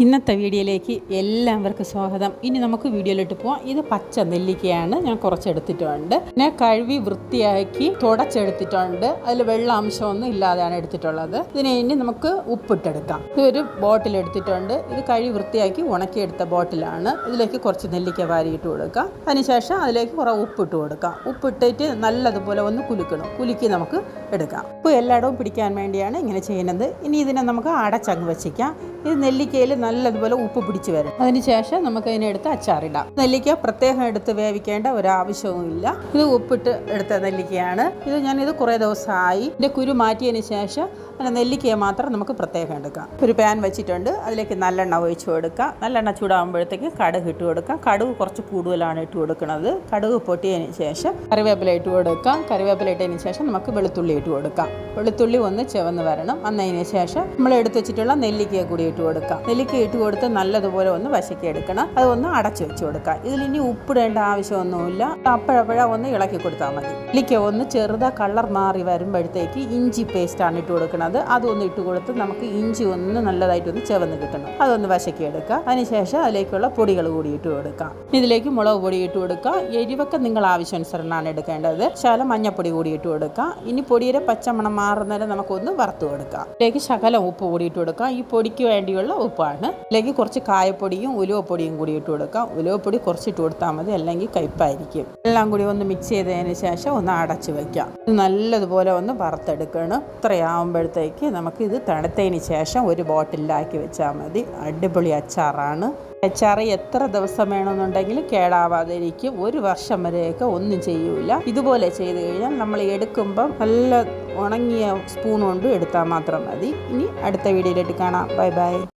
ഇന്നത്തെ വീഡിയോയിലേക്ക് എല്ലാവർക്കും സ്വാഗതം. ഇനി നമുക്ക് വീഡിയോയിലോട്ട് പോവാം. ഇത് പച്ച നെല്ലിക്കയാണ്. ഞാൻ കുറച്ചെടുത്തിട്ടുണ്ട്. പിന്നെ കഴുകി വൃത്തിയാക്കി തുടച്ചെടുത്തിട്ടുണ്ട്. അതിൽ വെള്ളാംശമൊന്നും ഇല്ലാതെയാണ് എടുത്തിട്ടുള്ളത്. ഇതിനെ ഇനി നമുക്ക് ഉപ്പിട്ടെടുക്കാം. ഇതൊരു ബോട്ടിൽ എടുത്തിട്ടുണ്ട്. ഇത് കഴുകി വൃത്തിയാക്കി ഉണക്കിയെടുത്ത ബോട്ടിലാണ്. ഇതിലേക്ക് കുറച്ച് നെല്ലിക്ക വാരിയിട്ട് കൊടുക്കാം. അതിനുശേഷം അതിലേക്ക് കുറേ ഉപ്പിട്ട് കൊടുക്കാം. ഉപ്പിട്ടിട്ട് നല്ലതുപോലെ ഒന്ന് കുലുക്കണം. കുലുക്കി നമുക്ക് എടുക്കാം. ഉപ്പ് എല്ലായിടവും പിടിക്കാൻ വേണ്ടിയാണ് ഇങ്ങനെ ചെയ്യുന്നത്. ഇനി ഇതിനെ നമുക്ക് അടച്ചങ്ങ് വെച്ചിക്കാം. ഇത് നെല്ലിക്കയിൽ നല്ലതുപോലെ ഉപ്പ് പിടിച്ച് വരും അതിനുശേഷം നമുക്ക് അതിനെടുത്ത് അച്ചാറിടാം. നെല്ലിക്ക പ്രത്യേകം എടുത്ത് വേവിക്കേണ്ട ഒരാവശ്യവുമില്ല ഇത് ഉപ്പിട്ട് എടുത്ത നെല്ലിക്കയാണ്. ഇത് ഞാൻ ഇത് കുറേ ദിവസമായി. ഇതിന്റെ കുരു മാറ്റിയതിന് ശേഷം അതിന്റെ നെല്ലിക്കയെ മാത്രം നമുക്ക് പ്രത്യേകം എടുക്കാം. ഒരു പാൻ വെച്ചിട്ടുണ്ട്. അതിലേക്ക് നല്ലെണ്ണ ഒഴിച്ചു കൊടുക്കുക നല്ലെണ്ണ ചൂടാകുമ്പോഴത്തേക്ക് കടുക് ഇട്ട് കൊടുക്കാം. കടുക് കുറച്ച് കൂടുതലാണ് ഇട്ട് കൊടുക്കുന്നത്. കടുക് പൊട്ടിയതിന് ശേഷം കറിവേപ്പില ഇട്ട് കൊടുക്കാം. കറിവേപ്പില ഇട്ടതിന് ശേഷം നമുക്ക് വെളുത്തുള്ളി ഇട്ട് കൊടുക്കാം. വെളുത്തുള്ളി ഒന്ന് ചുവന്ന് വരണം. വന്നതിന് ശേഷം നമ്മൾ എടുത്ത് വെച്ചിട്ടുള്ള നെല്ലിക്കയെ കൂടി ഇട്ട് കൊടുക്കാം. നെല്ലിക്ക ഇട്ട് കൊടുത്ത് നല്ലതുപോലെ ഒന്ന് വശക്കി എടുക്കണം. അത് ഒന്ന് അടച്ചു വെച്ച് കൊടുക്കാം. ഇതിൽ ഇനി ഉപ്പിടേണ്ട ആവശ്യമൊന്നുമില്ല. അപ്പോഴപ്പോഴ ഒന്ന് ഇളക്കി കൊടുത്താൽ മതി. നെല്ലിക്ക ഒന്ന് ചെറുത കളർ മാറി വരുമ്പോഴത്തേക്ക് ഇഞ്ചി പേസ്റ്റാണ് ഇട്ട് കൊടുക്കുന്നത്. അതൊന്ന് ഇട്ട് കൊടുത്ത് നമുക്ക് ഇഞ്ചി ഒന്ന് നല്ലതായിട്ട് ഒന്ന് ചെവന്ന് കിട്ടണം. അതൊന്ന് വശക്കി എടുക്കുക അതിനുശേഷം അതിലേക്കുള്ള പൊടികൾ കൂടി ഇട്ട് കൊടുക്കാം. ഇതിലേക്ക് മുളക് പൊടി ഇട്ട് കൊടുക്കുക എരിവൊക്കെ നിങ്ങൾ ആവശ്യാനുസരണമാണ് എടുക്കേണ്ടത്. ശകലം മഞ്ഞപ്പൊടി കൂടി ഇട്ട് കൊടുക്കുക ഇനി പൊടിയുടെ പച്ചമണം മാറുന്നതിന് നമുക്കൊന്ന് വറുത്ത് കൊടുക്കാം. ഇതിലേക്ക് ശകലം ഉപ്പ് കൂടി ഇട്ട് കൊടുക്കാം. ഈ പൊടിക്ക് വേണ്ടിയുള്ള ഉപ്പാണ്. അല്ലെങ്കിൽ കുറച്ച് കായപ്പൊടിയും ഉലുവപ്പൊടിയും കൂടി ഇട്ട് കൊടുക്കാം. ഉലുവപ്പൊടി കുറച്ച് ഇട്ട് കൊടുത്താൽ മതി. അല്ലെങ്കിൽ കയ്പായിരിക്കും. എല്ലാം കൂടി ഒന്ന് മിക്സ് ചെയ്തതിന് ശേഷം ഒന്ന് അടച്ച് വയ്ക്കാം നല്ലതുപോലെ ഒന്ന് വറുത്തെടുക്കണം. ഇത്രയാവുമ്പോഴത്തേക്ക് നമുക്ക് ഇത് തണുത്തതിന് ശേഷം ഒരു ബോട്ടിലാക്കി വെച്ചാൽ മതി. അടിപൊളി അച്ചാറാണ്. അച്ചാർ എത്ര ദിവസം വേണമെന്നുണ്ടെങ്കിൽ കേടാവാതെ ഇരിക്കും ഒരു വർഷം വരെയൊക്കെ ഒന്നും ചെയ്യൂല. ഇതുപോലെ ചെയ്ത് കഴിഞ്ഞാൽ നമ്മൾ എടുക്കുമ്പം നല്ല ഉണങ്ങിയ സ്പൂൺ കൊണ്ട് എടുത്താൽ മാത്രം മതി. ഇനി അടുത്ത വീഡിയോയിലിട്ട് കാണാം. Bye bye.